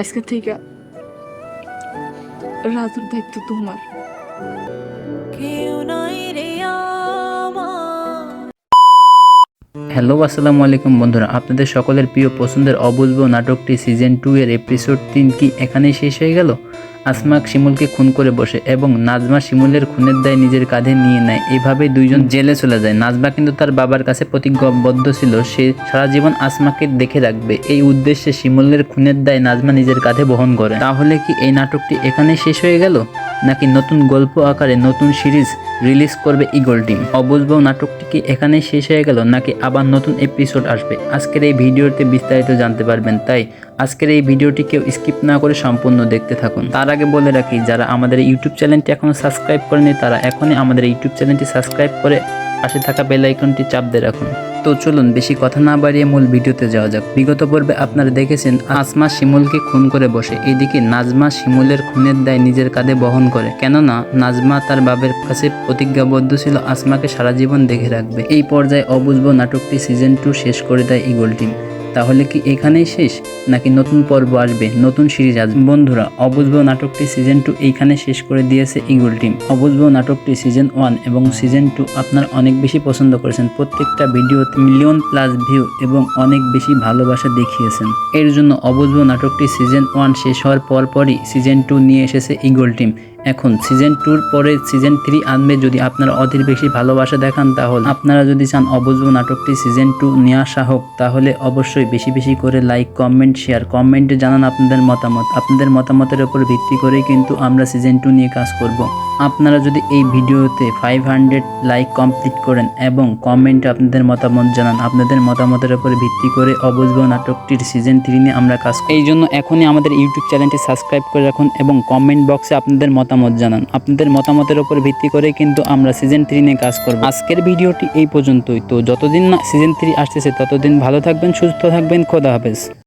আজকে থেকে রাজুর দায়িত্ব তোমার। হ্যালো আসসালামু আলাইকুম বন্ধুরা। আপনাদের সকলের প্রিয় পছন্দের অবুলব নাটকটি সিজন টু এর এপিসোড তিন কি এখানেই শেষ হয়ে গেল? আসমাক শিমুলকে খুন করে বসে এবং নাজমা শিমুলের খুনের দায় নিজের কাঁধে নিয়ে নেয়। এভাবে দুইজন জেলে চলে যায়। নাজমা কিন্তু তার বাবার কাছে প্রতিজ্ঞাবদ্ধ ছিল। সে সারা জীবন আসমাকে দেখে রাখবে। এই উদ্দেশ্যে শিমুলের খুনের দায় নাজমা নিজের কাঁধে বহন করে। তাহলে কি এই নাটকটি এখানে শেষ হয়ে গেল? নাকি নতুন গল্প আকারে নতুন সিরিজ রিলিজ করবে ইগল টিম। অবুঝব নাটকটি কি এখানেই শেষ হয়ে গেল, নাকি আবার নতুন এপিসোড আসবে? আজকের এই ভিডিওতে বিস্তারিত জানতে পারবেন, তাই আজকের এই ভিডিওটি কেউ স্কিপ না করে সম্পূর্ণ দেখতে থাকুন। তার আগে বলে রাখি, যারা আমাদের ইউটিউব চ্যানেলটি এখনও সাবস্ক্রাইব করেনি, তারা এখনই আমাদের ইউটিউব চ্যানেলটি সাবস্ক্রাইব করে পাশে থাকা বেল আইকনটি চাপ দিয়ে রাখুন। তো চলুন বেশি কথা না বাড়িয়ে মূল ভিডিওতে যাওয়া যাক। বিগত পর্বে আপনারা দেখেছেন আসমা শিমুলকে খুন করে বসে। এদিকে নাজমা শিমুলের খুনের দায় নিজের কাঁধে বহন করে। কেননা নাজমা তার বাবের কাছে প্রতিজ্ঞাবদ্ধ ছিল আসমাকে সারা জীবন দেখে রাখবে। এই পর্যায়ে অবুঝবো নাটকটি সিজন টু শেষ করে দেয় ইগল টিম তাহলে কি এখানেই শেষ? নাকি নতুন পর্ব আসবে, নতুন সিরিজ আসবে? বন্ধুরা, অবুঝবো নাটকটি সিজন টু এইখানে শেষ করে দিয়েছে ইগল টিম অবুঝবো নাটকটি সিজন ওয়ান এবং সিজন টু আপনারা অনেক বেশি পছন্দ করেছেন। প্রত্যেকটা ভিডিওতে মিলিয়ন প্লাস ভিউ এবং অনেক বেশি ভালোবাসা দেখিয়েছেন। এর জন্য অবুঝবো নাটকটি সিজন ওয়ান শেষ হওয়ার পর পরই সিজন টু নিয়ে এসেছে ইগল টিম এখন সিজন টুর পরে সিজন থ্রি আনবে, যদি আপনারা অধীর বেশি ভালোবাসা দেখান তাহলে। আপনারা যদি চান অবুজ নাটকটি সিজন টু নিয়ে আসা হোক তাহলে অবশ্যই বেশি বেশি করে লাইক কমেন্ট শেয়ার কমেন্টে জানান আপনাদের মতামত। আপনাদের মতামতের উপর ভিত্তি করেই কিন্তু আমরা সিজন টু নিয়ে কাজ করব। আপনারা যদি এই ভিডিওতে ফাইভ হান্ড্রেড লাইক কমপ্লিট করেন এবং কমেন্টে আপনাদের মতামত জানান, আপনাদের মতামতের উপর ভিত্তি করে অবুঝবো নাটকটির সিজন থ্রি নিয়ে আমরা কাজ। এই জন্য এখনই আমাদের ইউটিউব চ্যানেলটি সাবস্ক্রাইব করে রাখুন এবং কমেন্ট বক্সে আপনাদের মতামত জানান। আপনাদের মতামতের উপর ভিত্তি করে কিন্তু আমরা সিজন থ্রি নিয়ে কাজ করব। আজকের ভিডিওটি এই পর্যন্তই। তো যতদিন না সিজন থ্রি আসতেছে, ততদিন ভালো থাকবেন, সুস্থ থাকবেন, খোদা হাফেজ।